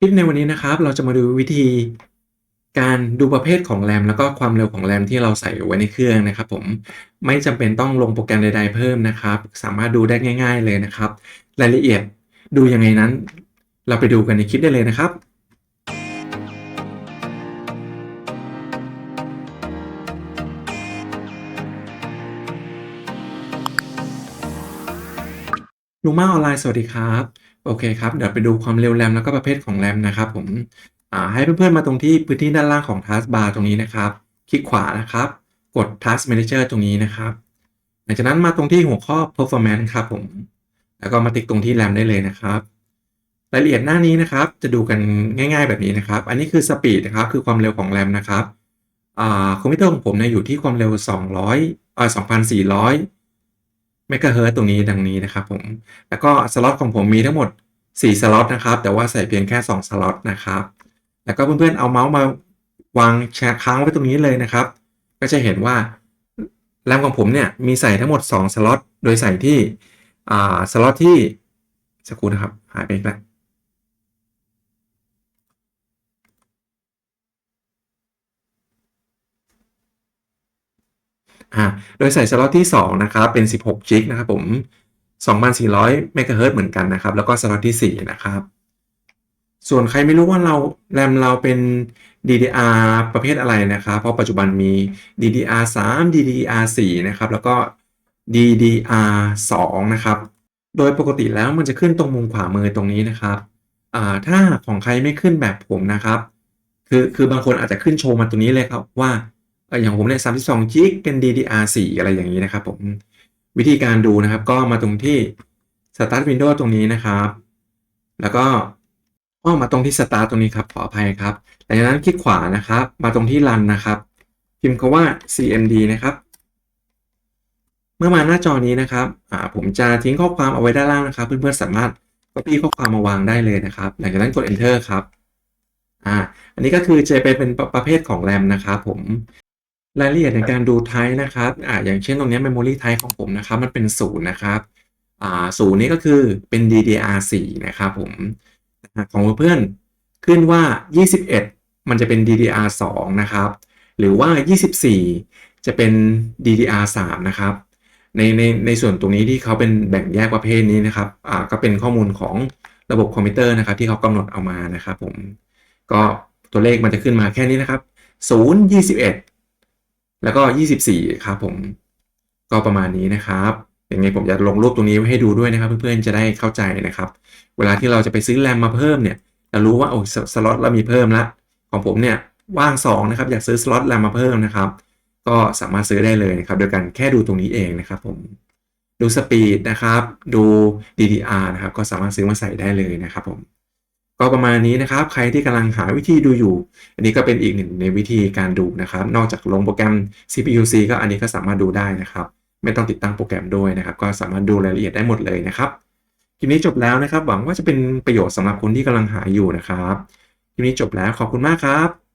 คลิปในวันนี้นะครับ เราจะมาดูวิธีการดูประเภทของแรม แล้วก็ความเร็วของแรมที่เราใส่ไว้ในเครื่องนะครับ ผมไม่จำเป็นต้องลงโปรแกรมใด ๆ เพิ่มนะครับ สามารถดูได้ง่าย ๆ เลยนะครับ รายละเอียดดูยังไงนั้น เราไปดูกันในคลิปได้เลยนะครับ ลุงมาออนไลน์สวัสดีครับ โอเคครับ เดี๋ยวไปดูความเร็วแรมแล้วก็ประเภทของแรมนะครับผมอ่าให้เพื่อนๆมาตรงที่พื้นที่ด้านล่างของ Taskbar ตรงนี้นะครับ คลิกขวานะครับ กด Task Manager ตรงนี้นะครับ หลังจากนั้นมาตรงที่หัวข้อ Performance ครับผม แล้วก็มาติ๊กตรงที่แรมได้เลยนะครับ รายละเอียดหน้านี้นะครับ จะดูกันง่าย ๆแบบนี้นะครับ อันนี้คือ Speed นะครับ คือความเร็วของแรมนะครับอ่าคอมพิวเตอร์ของผมเนี่ยอยู่ที่ความเร็ว 200อ่า2,400 เมกะเฮิร์ตรงนี้ดังนี้นะครับผม แล้วก็สล็อตของผมมีทั้งหมด 4 สล็อตนะครับ แต่ว่าใส่เพียงแค่ 2 สล็อตนะครับ แล้วก็เพื่อนๆเอาเมาส์มาวางแชร์ค้างไว้ตรงนี้เลยนะครับ ก็จะเห็นว่าแรมของผมเนี่ยมีใส่ทั้งหมด 2 สล็อต โดยใส่ที่สล็อตที่สักครู่นะครับ หายไปอีกแล้ว อ่าโดยใส่สล็อตที่ 2 นะครับ เป็น 16 จิกนะครับผม 2,400 เมกะเฮิรตเหมือนกันนะครับ แล้วก็สล็อตที่ 4 นะครับ ส่วนใครไม่รู้ว่าเราแรมเราเป็น DDR ประเภทอะไรนะครับ เพราะปัจจุบันมี DDR3 DDR4 นะครับ แล้วก็ DDR2 นะครับ โดยปกติแล้วมันจะขึ้นตรงมุมขวามือตรงนี้นะครับอ่าถ้าของใครไม่ขึ้นแบบผมนะครับ คือคือบางคนอาจจะขึ้นโชว์มาตรงนี้เลยครับว่า อย่างผมเนี่ย32จิกเป็น DDR4 อะไรอย่างนี้นะครับผมวิธีการดูนะครับ ก็มาตรงที่ Start Windows ตรงนี้นะครับ แล้วก็ก็มาตรงที่ Start ตรงนี้ครับขออภัยครับหลังจากนั้นคลิกขวานะครับ มาตรงที่ Run นะครับ พิมพ์คำว่า cmd นะครับ เมื่อมาหน้าจอนี้นะครับผมจะทิ้งข้อความเอาไว้ด้านล่างนะครับ เพื่อนๆสามารถ copy ข้อความมาวางได้เลยนะครับ หลังจากนั้นกด enter ครับอ่าอันนี้ก็คือจะเป็นเป็นประเภทของแรมนะครับผม รายละเอียดในการดูไทป์นะครับอ่าอย่างเช่นตรงนี้ memory type ของผมนะครับ มันเป็นศูนย์นะครับอ่าศูนย์นี้ก็คือเป็น DDR4 นะครับผมของเพื่อนขึ้นว่า 21 มันจะเป็น DDR2 นะครับ หรือว่า 24 จะเป็น DDR3 นะครับ ในในในส่วนตรงนี้ที่เขาเป็นแบ่งแยกประเภทนี้นะครับอ่าก็เป็นข้อมูลของระบบคอมพิวเตอร์นะครับ ที่เขากำหนดเอามานะครับผม ก็ตัวเลขมันจะขึ้นมาแค่นี้นะครับ 0 21 แล้วก็ 24 ครับผม ก็ประมาณนี้นะครับยังไงผมจะลงรูปตรงนี้ไว้ให้ดูด้วยนะครับเพื่อนๆจะได้เข้าใจนะครับ เวลาที่เราจะไปซื้อแรมมาเพิ่มเนี่ยเรารู้ว่าโอ้สสล็อตเรามีเพิ่มละของผมเนี่ยว่าง2นะครับอยากซื้อสล็อตแรมมาเพิ่มนะครับ ก็สามารถซื้อได้เลยนะครับโดยการแค่ดูตรงนี้เองนะครับ ผมดูสปีดนะครับ ดู DDR นะครับ ก็สามารถซื้อมาใส่ได้เลยนะครับผม ก็ประมาณนี้นะครับ ใครที่กำลังหาวิธีดูอยู่ อันนี้ก็เป็นอีกหนึ่งในวิธีการดูนะครับ นอกจากลงโปรแกรม CPU-C ก็อันนี้ก็สามารถดูได้นะครับ ไม่ต้องติดตั้งโปรแกรมด้วยนะครับ ก็สามารถดูรายละเอียดได้หมดเลยนะครับคลิปนี้จบแล้วนะครับ หวังว่าจะเป็นประโยชน์สำหรับคนที่กำลังหาอยู่นะครับคลิปนี้จบแล้วขอบคุณมากครับ